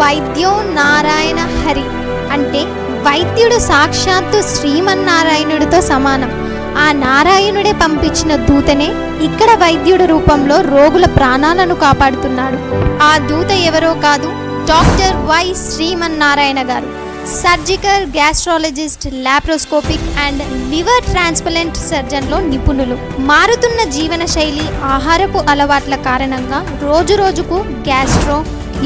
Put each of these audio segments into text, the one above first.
వైద్యో నారాయణ హరి అంటే వైద్యుడు సాక్షాత్తు శ్రీమన్నారాయణుడితో సమానం. ఆ నారాయణుడే పంపించిన దూతనే ఇక్కడ వైద్యుడి రూపంలో రోగుల ప్రాణాలను కాపాడుతున్నాడు. ఆ దూత ఎవరో కాదు డాక్టర్ వై శ్రీమన్నారాయణ గారు. Surgical gastrologist laparoscopic and liver transplant సర్జన్లో నిపుణులు. మారుతున్న జీవన శైలి ఆహారపు అలవాట్ల కారణంగా రోజు రోజుకు గ్యాస్ట్రో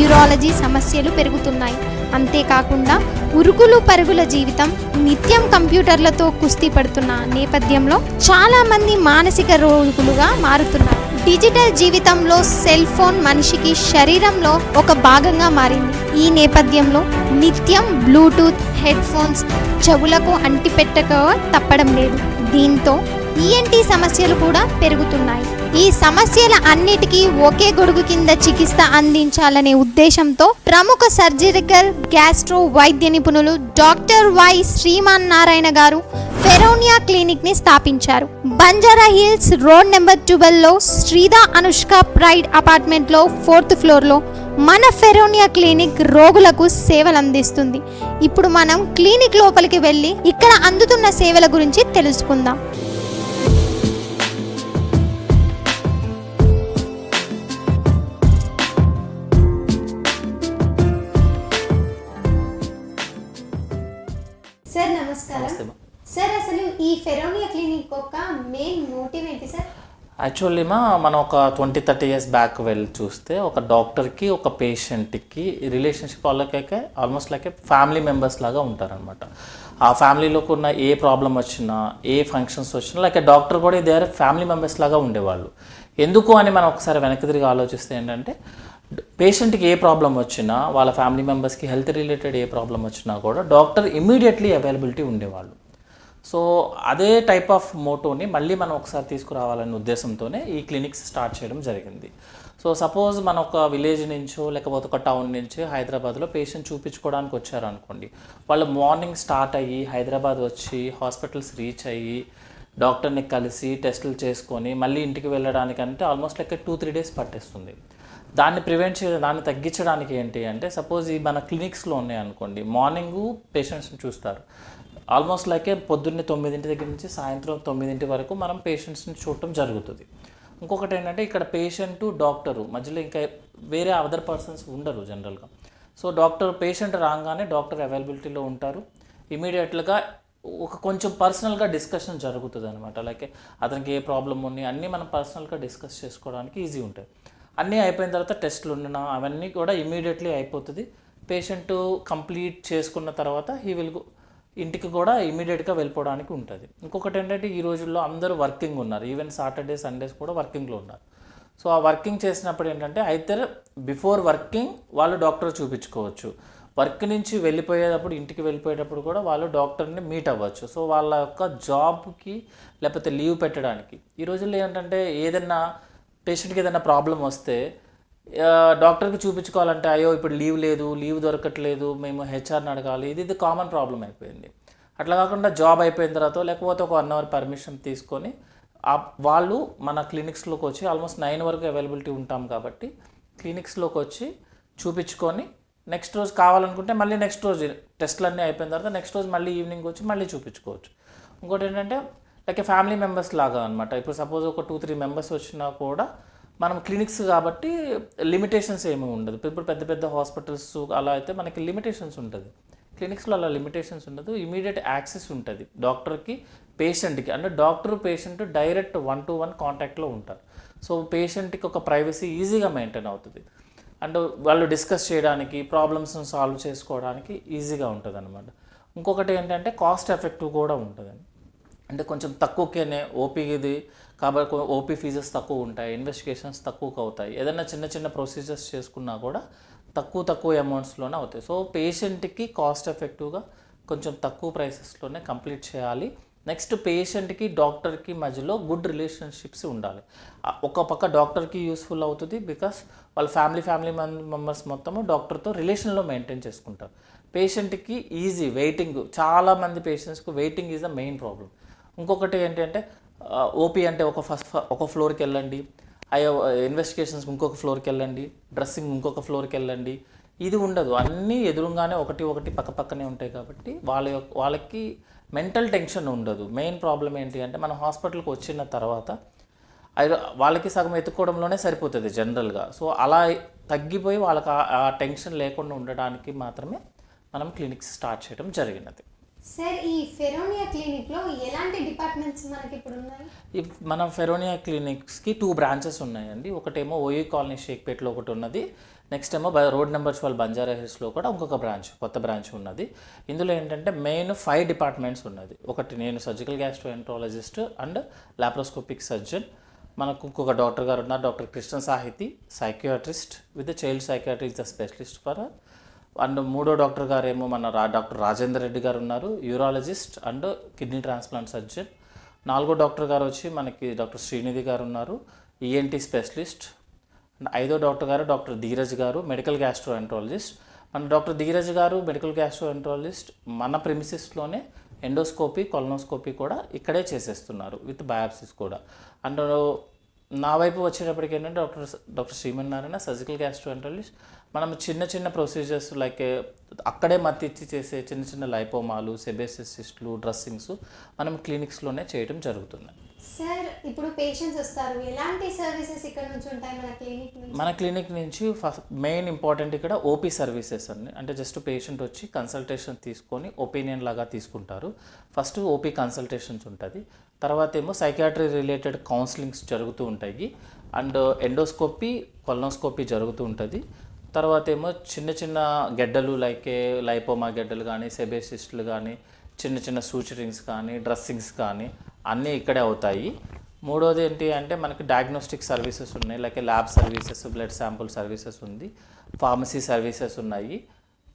యూరాలజీ సమస్యలు పెరుగుతున్నాయి. అంతేకాకుండా ఉరుకులు పరుగుల జీవితం నిత్యం కంప్యూటర్లతో కుస్తీ పడుతున్న నేపథ్యంలో చాలామంది మానసిక రోగులుగా మారుతున్నారు. డిజిటల్ జీవితంలో సెల్ ఫోన్ మనిషికి శరీరంలో ఒక భాగంగా మారింది. ఈ నేపథ్యంలో నిత్యం బ్లూటూత్ హెడ్ ఫోన్స్ చెవులకు అంటిపెట్టక తప్పడం లేదు. దీంతో ఈఎన్టీ సమస్యలు కూడా పెరుగుతున్నాయి. ఈ సమస్యల అన్నిటికీ ఒకే గొడుగు కింద చికిత్స అందించాలనే ఉద్దేశంతో ప్రముఖ సర్జరికల్ గ్యాస్ట్రో వైద్య నిపుణులు డాక్టర్ వై శ్రీమాన్ నారాయణ గారు ఫెరోనియా క్లినిక్ని స్థాపించారు. బంజారా హిల్స్ రోడ్ నెంబర్ ట్వెల్వ్లో శ్రీదా అనుష్క ప్రైడ్ అపార్ట్మెంట్లో ఫోర్త్ ఫ్లోర్లో మన ఫెరోనియా క్లినిక్ రోగులకు సేవలు అందిస్తుంది. ఇప్పుడు మనం క్లినిక్ లోపలికి వెళ్ళి ఇక్కడ అందుతున్న సేవల గురించి తెలుసుకుందాం. ఫెరోనియా క్లినిక్ యొక్క మెయిన్ మోటివ్ ఏంటి సార్? యాక్చువల్లీ మా మనం ఒక ట్వంటీ థర్టీ ఇయర్స్ బ్యాక్ వెళ్ళి చూస్తే ఒక డాక్టర్కి ఒక పేషెంట్కి రిలేషన్షిప్ వాళ్ళకైతే ఆల్మోస్ట్ లైక్ ఫ్యామిలీ మెంబర్స్ లాగా ఉంటారనమాట ఆ ఫ్యామిలీలోకి ఉన్న ఏ ప్రాబ్లం వచ్చినా ఏ ఫంక్షన్స్ వచ్చినా లైక్ డాక్టర్ కూడా దే ఆర్ ఫ్యామిలీ మెంబర్స్ లాగా ఉండేవాళ్ళు. ఎందుకు అని మనం ఒకసారి వెనక్కి తిరిగి ఆలోచిస్తే ఏంటంటే పేషెంట్కి ఏ ప్రాబ్లం వచ్చినా వాళ్ళ ఫ్యామిలీ మెంబర్స్కి హెల్త్ రిలేటెడ్ ఏ ప్రాబ్లం వచ్చినా కూడా డాక్టర్ ఇమీడియట్లీ అవైలబిలిటీ ఉండేవాళ్ళు. సో అదే టైప్ ఆఫ్ మోటోని మళ్ళీ మనం ఒకసారి తీసుకురావాలనే ఉద్దేశంతోనే ఈ క్లినిక్స్ స్టార్ట్ చేయడం జరిగింది. సో సపోజ్ మన ఒక విలేజ్ నుంచో లేకపోతే ఒక టౌన్ నుంచి హైదరాబాద్లో పేషెంట్ చూపించుకోవడానికి వచ్చారు అనుకోండి వాళ్ళు మార్నింగ్ స్టార్ట్ అయ్యి హైదరాబాద్ వచ్చి హాస్పిటల్స్ రీచ్ అయ్యి డాక్టర్ని కలిసి టెస్టులు చేసుకొని మళ్ళీ ఇంటికి వెళ్ళడానికంటే almost like two three days పట్టేస్తుంది. దాన్ని ప్రివెంట్ చేయడం దాన్ని తగ్గించడానికి ఏంటి అంటే సపోజ్ ఈ మన క్లినిక్స్లో ఉన్నాయి అనుకోండి మార్నింగ్ పేషెంట్స్ని చూస్తారు. ఆల్మోస్ట్ లైక్ పొద్దున్నే తొమ్మిదింటి దగ్గర నుంచి సాయంత్రం తొమ్మిదింటి వరకు మనం పేషెంట్స్ని చూడటం జరుగుతుంది. ఇంకొకటి ఏంటంటే ఇక్కడ పేషెంట్ డాక్టరు మధ్యలో ఇంకా వేరే అదర్ పర్సన్స్ ఉండరు జనరల్గా. సో డాక్టర్ పేషెంట్ రాగానే డాక్టర్ అవైలబిలిటీలో ఉంటారు. ఇమీడియట్గా ఒక కొంచెం పర్సనల్గా డిస్కషన్ జరుగుతుంది అనమాట లైక్ అతనికి ఏ ప్రాబ్లం ఉన్నాయి అన్నీ మనం పర్సనల్గా డిస్కస్ చేసుకోవడానికి ఈజీ ఉంటాయి. అన్నీ అయిపోయిన తర్వాత టెస్ట్లు ఉన్న అవన్నీ కూడా ఇమీడియట్లీ అయిపోతుంది. పేషెంట్ కంప్లీట్ చేసుకున్న తర్వాత హీ విల్ ఇంటికి కూడా ఇమీడియట్గా వెళ్ళిపోవడానికి ఉంటుంది. ఇంకొకటి ఏంటంటే ఈ రోజుల్లో అందరూ వర్కింగ్ ఉన్నారు. ఈవెన్ సాటర్డే సండేస్ కూడా వర్కింగ్లో ఉన్నారు. సో ఆ వర్కింగ్ చేసినప్పుడు ఏంటంటే అయితే బిఫోర్ వర్కింగ్ వాళ్ళు డాక్టర్ చూపించుకోవచ్చు. వర్క్ నుంచి వెళ్ళిపోయేటప్పుడు ఇంటికి వెళ్ళిపోయేటప్పుడు కూడా వాళ్ళు డాక్టర్ని మీట్ అవ్వచ్చు. సో వాళ్ళ యొక్క జాబ్కి లేకపోతే లీవ్ పెట్టడానికి. ఈ రోజుల్లో ఏంటంటే ఏదైనా పేషెంట్కి ఏదైనా ప్రాబ్లం వస్తే డాక్టర్కి చూపించుకోవాలంటే అయ్యో ఇప్పుడు లీవ్ లేదు లీవ్ దొరకట్లేదు మేము హెచ్ఆర్ని అడగాలి ఇది ఇది కామన్ ప్రాబ్లం అయిపోయింది. అట్లా కాకుండా జాబ్ అయిపోయిన తర్వాత లేకపోతే ఒక వన్ అవర్ పర్మిషన్ తీసుకొని వాళ్ళు మన క్లినిక్స్లోకి వచ్చి ఆల్మోస్ట్ నైన్ వరకు అవైలబిలిటీ ఉంటాం కాబట్టి క్లినిక్స్లోకి వచ్చి చూపించుకొని నెక్స్ట్ రోజు కావాలనుకుంటే మళ్ళీ నెక్స్ట్ రోజు టెస్ట్లు అన్నీ అయిపోయిన తర్వాత నెక్స్ట్ రోజు మళ్ళీ ఈవినింగ్ వచ్చి మళ్ళీ చూపించుకోవచ్చు. ఇంకోటి ఏంటంటే లైక్ ఫ్యామిలీ మెంబర్స్ లాగా అనమాట ఇప్పుడు సపోజ్ ఒక టూ త్రీ మెంబర్స్ వచ్చినా కూడా మనం క్లినిక్స్ కాబట్టి లిమిటేషన్స్ ఏమీ ఉండదు. ఇప్పుడు పెద్ద పెద్ద హాస్పిటల్స్ అలా అయితే మనకి లిమిటేషన్స్ ఉంటుంది. క్లినిక్స్లో అలా లిమిటేషన్స్ ఉండదు. ఇమీడియట్ యాక్సెస్ ఉంటుంది. డాక్టర్కి పేషెంట్కి అంటే doctor patient direct one to one కాంటాక్ట్లో ఉంటారు సో పేషెంట్కి ఒక ప్రైవసీ ఈజీగా మెయింటైన్ అవుతుంది. అండ్ వాళ్ళు డిస్కస్ చేయడానికి ప్రాబ్లమ్స్ని సాల్వ్ చేసుకోవడానికి ఈజీగా ఉంటుంది అనమాట ఇంకొకటి ఏంటంటే కాస్ట్ ఎఫెక్టివ్ కూడా ఉంటుంది అంటే కొంచెం తక్కువకేనే ఓపీది కాబట్టి ఓపీ ఫీజెస్ తక్కువ ఉంటాయి ఇన్వెస్టిగేషన్స్ తక్కువకు అవుతాయి. ఏదైనా చిన్న చిన్న ప్రొసీజర్స్ చేసుకున్నా కూడా తక్కువ తక్కువ అమౌంట్స్లోనే అవుతాయి. సో పేషెంట్కి కాస్ట్ ఎఫెక్టివ్గా కొంచెం తక్కువ ప్రైసెస్లోనే కంప్లీట్ చేయాలి. నెక్స్ట్ పేషెంట్కి డాక్టర్కి మధ్యలో గుడ్ రిలేషన్షిప్స్ ఉండాలి. ఒక పక్క డాక్టర్కి యూస్ఫుల్ అవుతుంది బికాస్ వాళ్ళ ఫ్యామిలీ ఫ్యామిలీ మెంబర్స్ మొత్తము డాక్టర్తో రిలేషన్లో మెయింటైన్ చేసుకుంటారు. పేషెంట్కి ఈజీ వెయిటింగ్ చాలామంది పేషెంట్స్కి waiting is the main problem ఇంకొకటి ఏంటంటే ఓపీ అంటే ఒక ఫస్ట్ ఒక ఫ్లోర్కి వెళ్ళండి. అయ్యో ఇన్వెస్టిగేషన్స్ ఇంకొక ఫ్లోర్కి వెళ్ళండి. డ్రెస్సింగ్ ఇంకొక ఫ్లోర్కి వెళ్ళండి. ఇది ఉండదు. అన్నీ ఎదురుగానే ఒకటి ఒకటి పక్క పక్కనే ఉంటాయి కాబట్టి వాళ్ళ యొక్క వాళ్ళకి మెంటల్ టెన్షన్ ఉండదు. మెయిన్ ప్రాబ్లం ఏంటి అంటే మనం హాస్పిటల్కి వచ్చిన తర్వాత అది వాళ్ళకి సగం ఎత్తుకోవడంలోనే సరిపోతుంది జనరల్గా సో అలా తగ్గిపోయి వాళ్ళకి ఆ టెన్షన్ లేకుండా ఉండడానికి మాత్రమే మనం క్లినిక్స్ స్టార్ట్ చేయడం జరిగినది. సార్ ఈ ఫెరోనియా క్లినిక్లో ఎలాంటి డిపార్ట్మెంట్స్ మనకి ఇప్పుడు ఉన్నాయి? మనం ఫెరోనియా క్లినిక్స్కి టూ బ్రాంచెస్ ఉన్నాయండి. ఒకటేమో ఓయూ కాలనీ షేక్పేట్లో ఒకటి ఉన్నది. నెక్స్ట్ ఏమో రోడ్ నెంబర్ ట్వెల్వ్ బంజారా హిల్స్లో కూడా ఇంకొక బ్రాంచ్ కొత్త బ్రాంచ్ ఉన్నది. ఇందులో ఏంటంటే మెయిన్ ఫైవ్ డిపార్ట్మెంట్స్ ఉన్నది. ఒకటి నేను surgical gastroenterologist and laparoscopic surgeon. మనకు ఇంకొక డాక్టర్ గారు ఉన్నారు doctor Krishna Sahiti psychiatrist with child psychiatry is the specialist for and మూడో డాక్టర్ గారు ఏమో మన రా డాక్టర్ రాజేందర్ రెడ్డి గారు ఉన్నారు urologist and kidney transplant surgeon. నాలుగో డాక్టర్ గారు వచ్చి మనకి డాక్టర్ శ్రీనిధి గారు ఉన్నారు ఈఎన్టీ స్పెషలిస్ట్. అండ్ ఐదో డాక్టర్ గారు డాక్టర్ ధీరజ్ గారు మెడికల్ గ్యాస్ట్రోఎంట్రాలజిస్ట్. మన డాక్టర్ ధీరజ్ గారు మెడికల్ గ్యాస్ట్రోఎంట్రాలజిస్ట్ మన ప్రిమిసిస్లోనే ఎండోస్కోపీ కొలనోస్కోపీ కూడా ఇక్కడే చేసేస్తున్నారు విత్ బయాప్సిస్ కూడా. అండ్ నా వైపు వచ్చేటప్పటికి ఏంటంటే doctor doctor Srimannarayana surgical gastroenterologist మనం చిన్న చిన్న ప్రొసీజర్స్ లైక్ అక్కడే మత్తిచ్చి చేసే చిన్న చిన్న లైపోమాలు సెబేసిస్టిస్ట్లు డ్రెస్సింగ్స్ మనం క్లినిక్స్లోనే చేయడం జరుగుతుంది. సార్ ఇప్పుడు పేషెంట్స్ వస్తారు. ఎలాంటి సర్వీసెస్ ఇక్కడ నుంచి ఉంటాయి మన క్లినిక్ నుంచి? మన క్లినిక్ నుంచి ఫస్ట్ మెయిన్ ఇంపార్టెంట్ ఇక్కడ ఓపీ సర్వీసెస్ అండి. అంటే జస్ట్ పేషెంట్ వచ్చి కన్సల్టేషన్ తీసుకొని ఒపీనియన్ లాగా తీసుకుంటారు. ఫస్ట్ ఓపీ కన్సల్టేషన్స్ ఉంటుంది. తర్వాత ఏమో సైకాట్రీ రిలేటెడ్ కౌన్సిలింగ్స్ జరుగుతూ ఉంటాయి. అండ్ ఎండోస్కోపీ కొలనోస్కోపీ జరుగుతూ ఉంటుంది. తర్వాత ఏమో చిన్న చిన్న గెడ్డలు లైక్ లైపోమా గెడ్డలు కానీ సెబేసిస్టులు కానీ చిన్న చిన్న సూచరింగ్స్ కానీ డ్రెస్సింగ్స్ కానీ అన్నీ ఇక్కడే అవుతాయి. మూడోది ఏంటి అంటే మనకి డయాగ్నోస్టిక్ సర్వీసెస్ ఉన్నాయి. Like lab services blood sample services ఉంది. ఫార్మసీ సర్వీసెస్ ఉన్నాయి.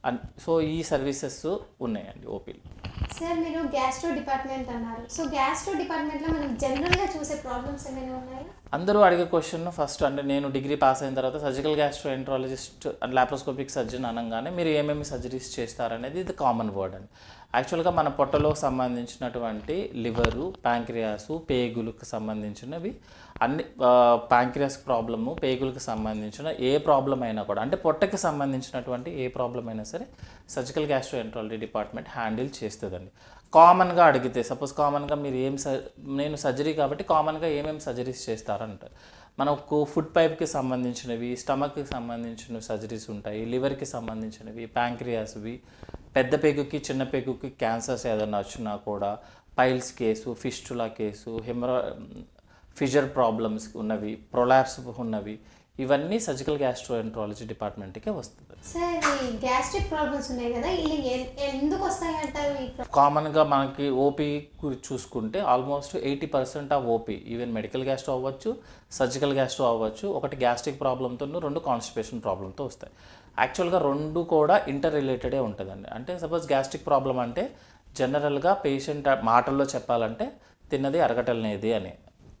అన్ సో ఈ సర్వీసెస్ ఉన్నాయండి ఓపీలో సార్ మీరు గ్యాస్ట్రో డిపార్ట్మెంట్ అన్నారు. సో గ్యాస్ట్రో డిపార్ట్మెంట్లో మనం జనరల్గా చూసే ప్రాబ్లమ్స్ ఏమైనా ఉన్నాయా? అందరూ అడిగే క్వశ్చన్ ఫస్ట్ అంటే నేను డిగ్రీ పాస్ అయిన తర్వాత surgical gastroenterologist and laparoscopic surgeon అనగానే మీరు ఏమేమి సర్జరీస్ చేస్తారనేది ఇది కామన్ వర్డ్ అండి. యాక్చువల్గా మన పొట్టలో సంబంధించినటువంటి లివరు ప్యాంక్రియాసు పేగులకు సంబంధించినవి. అన్ని ప్యాంక్రియాస్ ప్రాబ్లము పేగులకు సంబంధించిన ఏ ప్రాబ్లం అయినా కూడా అంటే పొట్టకి సంబంధించినటువంటి ఏ ప్రాబ్లం అయినా సరే surgical gastroenterology department handle చేస్తుందండి. కామన్గా అడిగితే సపోజ్ కామన్గా మీరు ఏం స- నేను సర్జరీ కాబట్టి కామన్గా ఏమేమి సర్జరీస్ చేస్తారంటారు? మనకు ఫుడ్ పైప్కి సంబంధించినవి స్టమక్కి సంబంధించిన సర్జరీస్ ఉంటాయి లివర్కి సంబంధించినవి ప్యాంక్రియాస్వి పెద్ద పెగుకి చిన్న పెగుకి క్యాన్సర్స్ ఏదైనా వచ్చినా కూడా పైల్స్ కేసు ఫిస్టులా కేసు హెమరా ఫిజర్ ప్రాబ్లమ్స్ ఉన్నవి ప్రొలాప్స్ ఉన్నవి ఇవన్నీ సర్జికల్ గ్యాస్ట్రోఎంట్రాలజీ డిపార్ట్మెంట్కే వస్తుంది. సార్ గ్యాస్ట్రిక్ ప్రాబ్లమ్స్ ఉన్నాయి కదా ఎందుకు కామన్గా మనకి ఓపీ చూసుకుంటే almost eighty percent of OP even medical gastro అవ్వచ్చు సర్జికల్ గ్యాస్ట్రో అవ్వచ్చు ఒకటి గ్యాస్ట్రిక్ ప్రాబ్లంతో రెండు కాన్స్టిపేషన్ ప్రాబ్లంతో వస్తాయి. యాక్చువల్గా రెండు కూడా ఇంటర్ రిలేటెడే ఉంటుందండి. అంటే సపోజ్ గ్యాస్ట్రిక్ ప్రాబ్లం అంటే జనరల్గా పేషెంట్ మాటల్లో చెప్పాలంటే తిన్నది అరగటలనేది అని.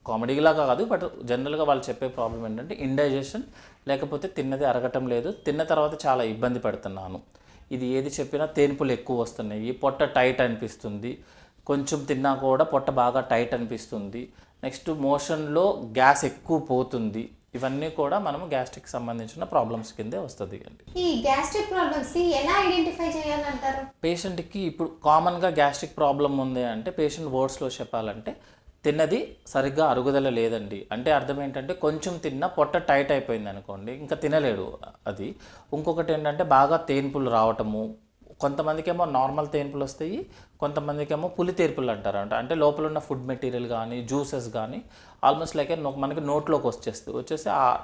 కామెడీలాగా కాదు బట్ జనరల్గా వాళ్ళు చెప్పే ప్రాబ్లం ఏంటంటే ఇండైజెషన్ లేకపోతే తిన్నది అరగటం లేదు. తిన్న తర్వాత చాలా ఇబ్బంది పడుతున్నాను. ఇది ఏది చెప్పినా తేన్పులు ఎక్కువ వస్తున్నాయి. పొట్ట టైట్ అనిపిస్తుంది. కొంచెం తిన్నా కూడా పొట్ట బాగా టైట్ అనిపిస్తుంది. నెక్స్ట్ మోషన్లో గ్యాస్ ఎక్కువ పోతుంది. ఇవన్నీ కూడా మనము గ్యాస్ట్రిక్ సంబంధించిన ప్రాబ్లమ్స్ కిందే వస్తుంది అండి. ఈ గ్యాస్ట్రిక్ ప్రాబ్లమ్స్ ఎలా ఐడెంటిఫై చేయాలంటారు? పేషెంట్కి ఇప్పుడు కామన్గా గ్యాస్ట్రిక్ ప్రాబ్లం ఉంది అంటే పేషెంట్ వర్డ్స్లో చెప్పాలంటే తిన్నది సరిగ్గా అరుగుదల లేదండి. అంటే అర్థం ఏంటంటే కొంచెం తిన్నా పొట్ట టైట్ అయిపోయింది అనుకోండి ఇంకా తినలేడు అది. ఇంకొకటి ఏంటంటే బాగా తేన్పులు రావటము కొంతమందికేమో నార్మల్ తేన్పులు వస్తాయి కొంతమందికేమో పులి తేర్పులు అంటారంట. అంటే లోపల ఉన్న ఫుడ్ మెటీరియల్ కానీ జ్యూసెస్ కానీ ఆల్మోస్ట్ లైక్ మనకి నోట్లోకి వచ్చేస్తుంది. వచ్చేసి ఆ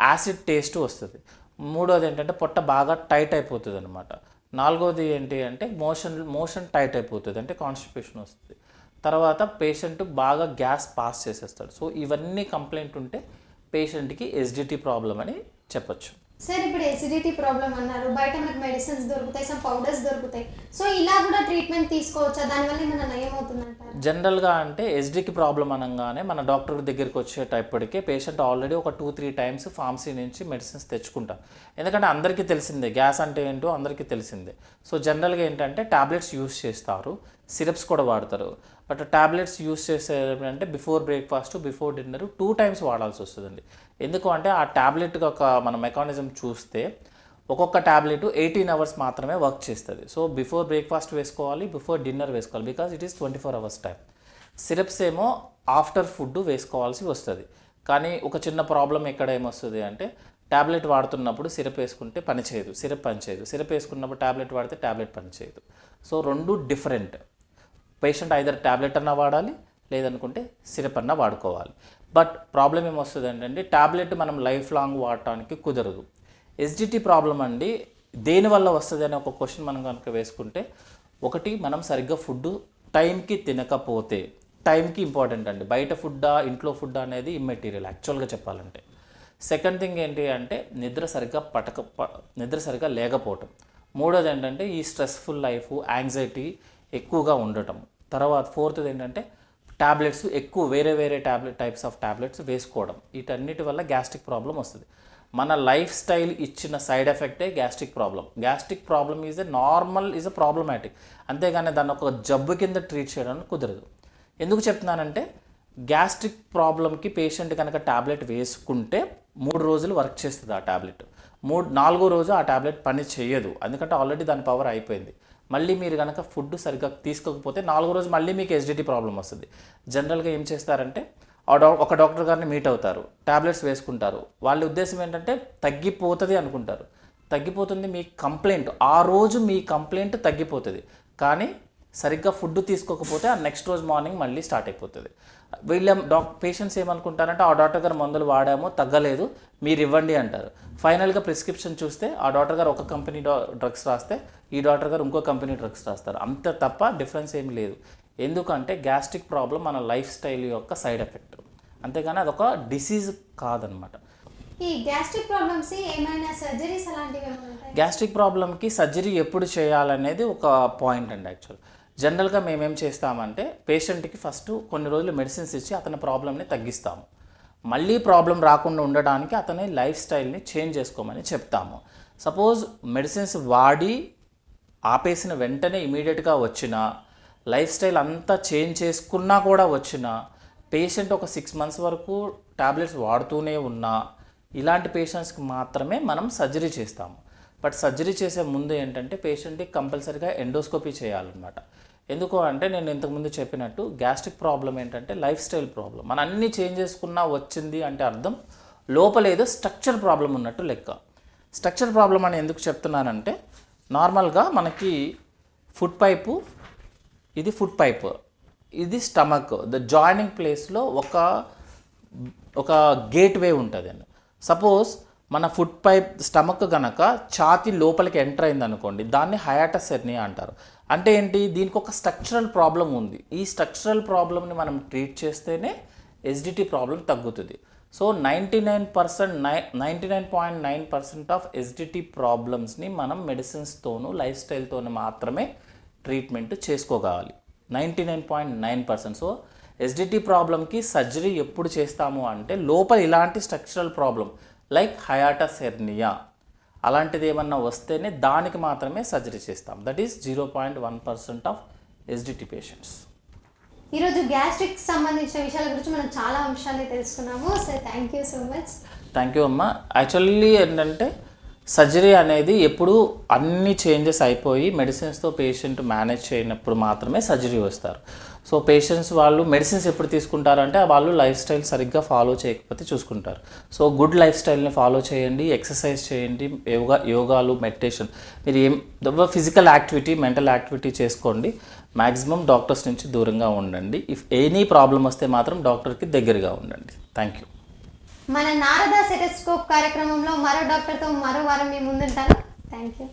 యాసిడ్ టేస్ట్ వస్తుంది. మూడోది ఏంటంటే పొట్ట బాగా టైట్ అయిపోతుంది అనమాట నాలుగోది ఏంటి అంటే మోషన్ మోషన్ టైట్ అయిపోతుంది. అంటే కాన్స్టిపేషన్ వస్తుంది. తర్వాత పేషెంట్ బాగా గ్యాస్ పాస్ చేసేస్తాడు. సో ఇవన్నీ కంప్లైంట్ ఉంటే పేషెంట్కి ఎస్డిటీ ప్రాబ్లం అని చెప్పొచ్చు. సార్ ఇప్పుడు ఎసిడిటీ ప్రాబ్లం అన్నారు. బయట మనకు మెడిసిన్స్ దొరుకుతాయి సమ్ పౌడర్స్ దొరుకుతాయి. సో ఇలా కూడా ట్రీట్మెంట్ తీసుకోవచ్చా? దానివల్ల ఏమైనా నయం అవుతుందంటారు? జనరల్గా అంటే ఎస్డికి ప్రాబ్లం అనగానే మన డాక్టర్ దగ్గరికి వచ్చేటప్పటికే పేషెంట్ ఆల్రెడీ ఒక టూ త్రీ టైమ్స్ ఫార్మసీ నుంచి మెడిసిన్స్ తెచ్చుకుంటారు ఎందుకంటే అందరికీ తెలిసిందే గ్యాస్ అంటే ఏంటో అందరికీ తెలిసిందే. సో జనరల్గా ఏంటంటే టాబ్లెట్స్ యూస్ చేస్తారు. సిరప్స్ కూడా వాడతారు. But tablets use చేసేటంటే before breakfast before dinner two times వాడాల్సి వస్తుందండి. ఎందుకు అంటే ఆ టాబ్లెట్ ఒక మన మెకానిజం చూస్తే ఒక్కొక్క టాబ్లెట్ ఎయిటీన్ అవర్స్ మాత్రమే వర్క్ చేస్తుంది. సో బిఫోర్ బ్రేక్ఫాస్ట్ వేసుకోవాలి బిఫోర్ డిన్నర్ వేసుకోవాలి because it is twenty four hours time syrups ఏమో ఆఫ్టర్ ఫుడ్ వేసుకోవాల్సి వస్తుంది. కానీ ఒక చిన్న ప్రాబ్లం ఎక్కడ ఏమొస్తుంది అంటే ట్యాబ్లెట్ వాడుతున్నప్పుడు సిరప్ వేసుకుంటే పనిచేయదు. సిరప్ పని చేయదు సిరప్ వేసుకున్నప్పుడు ట్యాబ్లెట్ వాడితే ట్యాబ్లెట్ పనిచేయదు. సో రెండు డిఫరెంట్. పేషెంట్ ఐదర్ ట్యాబ్లెట్ అన్నా వాడాలి లేదనుకుంటే సిరప్ అన్నా వాడుకోవాలి. బట్ ప్రాబ్లం ఏమొస్తుంది ఏంటంటే ట్యాబ్లెట్ మనం లైఫ్ లాంగ్ వాడటానికి కుదరదు. ఎస్డిటీ ప్రాబ్లం అండి దేనివల్ల వస్తుంది అనే ఒక క్వశ్చన్ మనం కనుక వేసుకుంటే ఒకటి మనం సరిగ్గా ఫుడ్ టైంకి తినకపోతే టైంకి ఇంపార్టెంట్ అండి. బయట ఫుడ్డా ఇంట్లో ఫుడ్ అనేది ఇమ్మెటీరియల్ యాక్చువల్గా చెప్పాలంటే. సెకండ్ థింగ్ ఏంటి అంటే నిద్ర సరిగ్గా పటక ప- నిద్ర సరిగ్గా లేకపోవటం. మూడోది ఏంటంటే ఈ స్ట్రెస్ఫుల్ లైఫ్ యాంగ్జైటీ ఎక్కువగా ఉండటం. తర్వాత ఫోర్త్ది ఏంటంటే ట్యాబ్లెట్స్ ఎక్కువ వేరే వేరే టాబ్లెట్ టైప్స్ ఆఫ్ ట్యాబ్లెట్స్ వేసుకోవడం. వీటన్నిటి వల్ల గ్యాస్ట్రిక్ ప్రాబ్లం వస్తుంది. మన లైఫ్ స్టైల్ ఇచ్చిన side ఎఫెక్టే gastric problem. Gastric problem is a normal is a problematic. అంతేగాని దాన్ని ఒక జబ్బు కింద ట్రీట్ చేయడానికి కుదరదు. ఎందుకు చెప్తున్నానంటే గ్యాస్ట్రిక్ ప్రాబ్లంకి పేషెంట్ కనుక టాబ్లెట్ వేసుకుంటే మూడు రోజులు వర్క్ చేస్తుంది ఆ ట్యాబ్లెట్ మూడు నాలుగో రోజు ఆ టాబ్లెట్ పని చేయదు. ఎందుకంటే ఆల్రెడీ దాని పవర్ అయిపోయింది. మళ్ళీ మీరు కనుక ఫుడ్ సరిగ్గా తీసుకోకపోతే నాలుగో రోజు మళ్ళీ మీకు ఎస్డిటీ ప్రాబ్లం వస్తుంది. జనరల్గా ఏం చేస్తారంటే ఆ ఒక డాక్టర్ గారిని మీట్ అవుతారు టాబ్లెట్స్ వేసుకుంటారు. వాళ్ళ ఉద్దేశం ఏంటంటే తగ్గిపోతుంది అనుకుంటారు. తగ్గిపోతుంది మీ కంప్లైంట్ ఆ రోజు మీ కంప్లైంట్ తగ్గిపోతుంది. కానీ సరిగ్గా ఫుడ్ తీసుకోకపోతే ఆ నెక్స్ట్ రోజు మార్నింగ్ మళ్ళీ స్టార్ట్ అయిపోతుంది. వీళ్ళ డాక్ పేషెంట్స్ ఏమనుకుంటారంటే ఆ డాక్టర్ గారు మందులు వాడామో తగ్గలేదు మీరు ఇవ్వండి అంటారు. ఫైనల్గా ప్రిస్క్రిప్షన్ చూస్తే ఆ డాక్టర్ గారు ఒక కంపెనీ డ్రగ్స్ రాస్తే ఈ డాక్టర్ గారు ఇంకో కంపెనీ డ్రగ్స్ రాస్తారు. అంతే తప్ప డిఫరెన్స్ ఏం లేదు. ఎందుకంటే గ్యాస్ట్రిక్ ప్రాబ్లం మన లైఫ్ స్టైల్ యొక్క సైడ్ ఎఫెక్ట్. అంతేగాని అదొక డిసీజ్ కాదనమాట. ఈ గ్యాస్ట్రిక్ ప్రాబ్లమ్స్ ఏమైనా సర్జరీస్ అలాంటివి గ్యాస్ట్రిక్ ప్రాబ్లమ్కి సర్జరీ ఎప్పుడు చేయాలనేది ఒక పాయింట్ అండి యాక్చువల్. జనరల్గా మేమేం చేస్తామంటే పేషెంట్కి ఫస్ట్ కొన్ని రోజులు మెడిసిన్స్ ఇచ్చి అతని ప్రాబ్లమ్ని తగ్గిస్తాము. మళ్ళీ ప్రాబ్లం రాకుండా ఉండడానికి అతని లైఫ్ స్టైల్ని చేంజ్ చేసుకోమని చెప్తాము. సపోజ్ మెడిసిన్స్ వాడి ఆపేసిన వెంటనే ఇమీడియట్గా వచ్చిన లైఫ్ స్టైల్ అంతా చేంజ్ చేసుకున్నా కూడా వచ్చిన పేషెంట్ ఒక సిక్స్ మంత్స్ వరకు టాబ్లెట్స్ వాడుతూనే ఉన్నా ఇలాంటి పేషెంట్స్కి మాత్రమే మనం సర్జరీ చేస్తాము. బట్ సర్జరీ చేసే ముందు ఏంటంటే పేషెంట్కి కంపల్సరీగా ఎండోస్కోపీ చేయాలన్నమాట. ఎందుకు అంటే నేను ఇంతకుముందు చెప్పినట్టు గ్యాస్ట్రిక్ ప్రాబ్లం ఏంటంటే లైఫ్ స్టైల్ ప్రాబ్లం మన అన్ని చేంజ్ చేసుకున్నా వచ్చింది అంటే అర్థం లోపల ఏదో స్ట్రక్చర్ ప్రాబ్లం ఉన్నట్టు లెక్క. స్ట్రక్చర్ ప్రాబ్లం అని ఎందుకు చెప్తున్నానంటే నార్మల్గా మనకి ఫుడ్ పైపు ఇది ఫుడ్ పైప్. ఇది స్టమక్. ద జాయినింగ్ ప్లేస్లో ఒక ఒక గేట్ వే ఉంటుంది అండి. సపోజ్ మన ఫుడ్ పైప్ స్టమక్ గనక ఛాతి లోపలికి ఎంటర్ అయింది అనుకోండి దాన్ని హయాటస్ ఎర్నియా అంటారు. అంటే ఏంటి? దీనికి ఒక స్ట్రక్చరల్ ప్రాబ్లం ఉంది. ఈ స్ట్రక్చరల్ ప్రాబ్లమ్ని మనం ట్రీట్ చేస్తేనే ఎస్డిటి ప్రాబ్లం తగ్గుతుంది. So ninety nine percent nine ninety nine point nine percent of acidity ప్రాబ్లమ్స్ని మనం మెడిసిన్స్తోనూ లైఫ్ స్టైల్తోనూ మాత్రమే treatment చేసుకోగలి. Ninety nine point nine percent. So acidity ప్రాబ్లమ్కి surgery ఎప్పుడు చేస్తాము అంటే లోపల ఇలాంటి structural problem like hiatus hernia అలాంటిది ఏమన్నా వస్తేనే దానికి మాత్రమే సర్జరీ చేస్తాం. That is zero point one percent of acidity patients ఈరోజు గ్యాస్ట్రిక్ సంబంధించిన విషయాల గురించి మనం చాలా అంశాలు తెలుసుకున్నాము. సరే thank you so much thank you అమ్మ. యాక్చువల్లీ ఏంటంటే సర్జరీ అనేది ఎప్పుడు అన్ని చేంజెస్ అయిపోయి మెడిసిన్స్తో పేషెంట్ మేనేజ్ చేయనప్పుడు మాత్రమే సర్జరీ వస్తారు. సో పేషెంట్స్ వాళ్ళు మెడిసిన్స్ ఎప్పుడు తీసుకుంటారంటే వాళ్ళు లైఫ్ స్టైల్ సరిగ్గా ఫాలో చేయకపోతే చూసుకుంటారు. సో గుడ్ లైఫ్ స్టైల్ని ఫాలో చేయండి ఎక్సర్సైజ్ చేయండి యోగా యోగాలు మెడిటేషన్ మీరు ఏం ఫిజికల్ యాక్టివిటీ మెంటల్ యాక్టివిటీ చేసుకోండి. మ్యాక్సిమం డాక్టర్స్ నుంచి దూరంగా ఉండండి. ఇఫ్ ఎనీ ప్రాబ్లం వస్తే మాత్రం డాక్టర్కి దగ్గరగా ఉండండి. థ్యాంక్ యూ మన నారద సెటస్కోప్ కార్యక్రమంలో మరో డాక్టర్తో మరో వారం మీ ముందుంటాను. Thank you